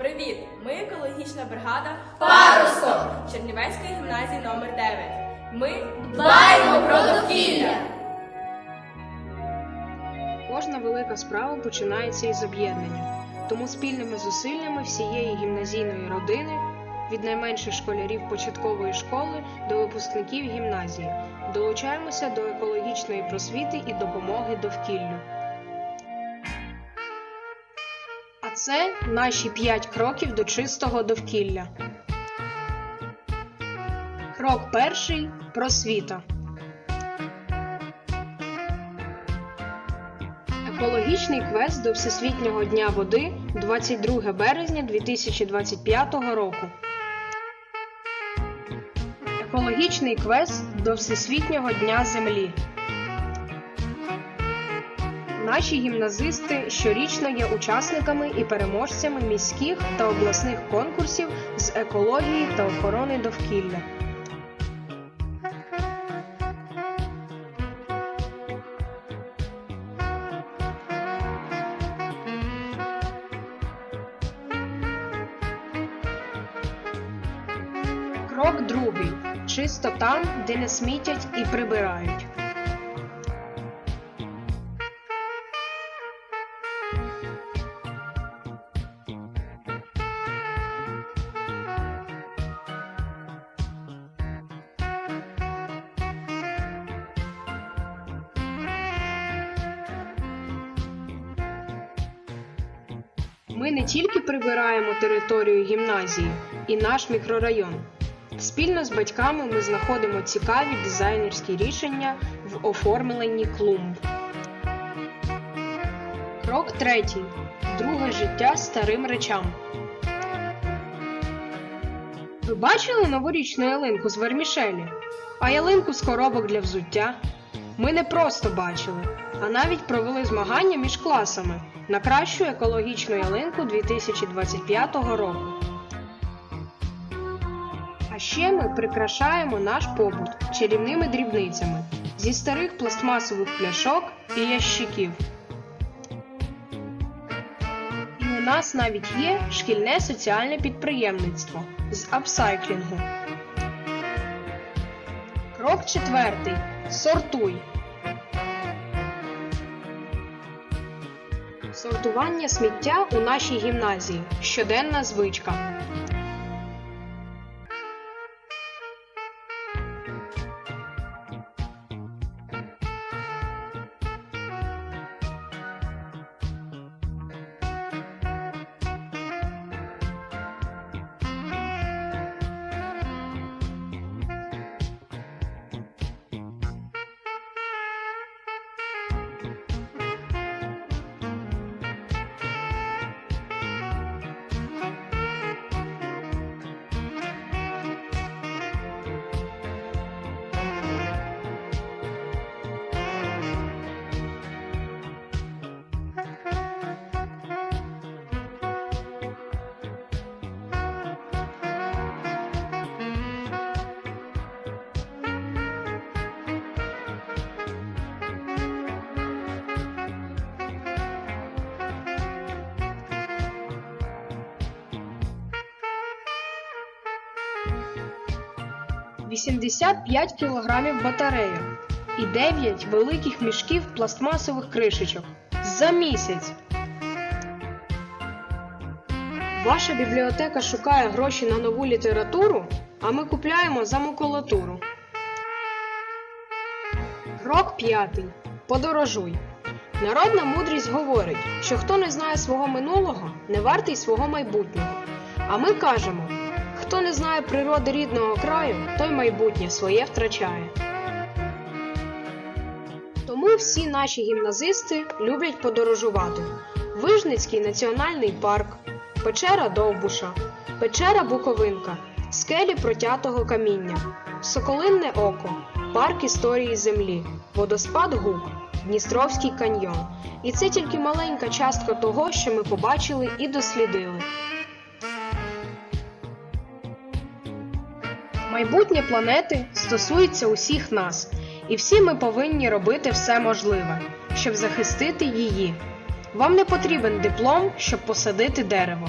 Привіт! Ми екологічна бригада Парусок! Чернівецької гімназії номер 9 Ми Дбаємо про довкілля! Кожна велика справа починається із об'єднання. Тому спільними зусиллями всієї гімназійної родини, від найменших школярів початкової школи до випускників гімназії, долучаємося до екологічної просвіти і допомоги довкіллю. Це наші 5 кроків до чистого довкілля. Крок перший просвіта. Екологічний квест до Всесвітнього дня води 22 березня 2025 року. Екологічний квест до Всесвітнього дня землі. Наші гімназисти щорічно є учасниками і переможцями міських та обласних конкурсів з екології та охорони довкілля. Крок другий. Чисто там, де не смітять і прибирають. Ми не тільки прибираємо територію гімназії і наш мікрорайон. Спільно з батьками ми знаходимо цікаві дизайнерські рішення в оформленні клумб. Крок третій. Друге життя старим речам. Ви бачили новорічну ялинку з вермішелі? А ялинку з коробок для взуття? Ми не просто бачили, а навіть провели змагання між класами на кращу екологічну ялинку 2025 року. А ще ми прикрашаємо наш побут чарівними дрібницями зі старих пластмасових пляшок і ящиків. І у нас навіть є шкільне соціальне підприємництво з апсайклінгу. Крок четвертий. Сортуй. Сортування сміття у нашій гімназії щоденна звичка. – 85 кг батареїв і 9 великих мішків пластмасових кришечок за місяць. Ваша бібліотека шукає гроші на нову літературу, а ми купляємо за макулатуру. Крок п'ятий. Подорожуй. Народна мудрість говорить, що хто не знає свого минулого, не вартий свого майбутнього. А ми кажемо: хто не знає природи рідного краю, той майбутнє своє втрачає. Тому всі наші гімназисти люблять подорожувати. Вижницький національний парк, печера Довбуша, печера Буковинка, скелі протятого каміння, Соколинне око, парк історії землі, водоспад Гук, Дністровський каньйон. І це тільки маленька частка того, що ми побачили і дослідили. Майбутнє планети стосується усіх нас, і всі ми повинні робити все можливе, щоб захистити її. Вам не потрібен диплом, щоб посадити дерево.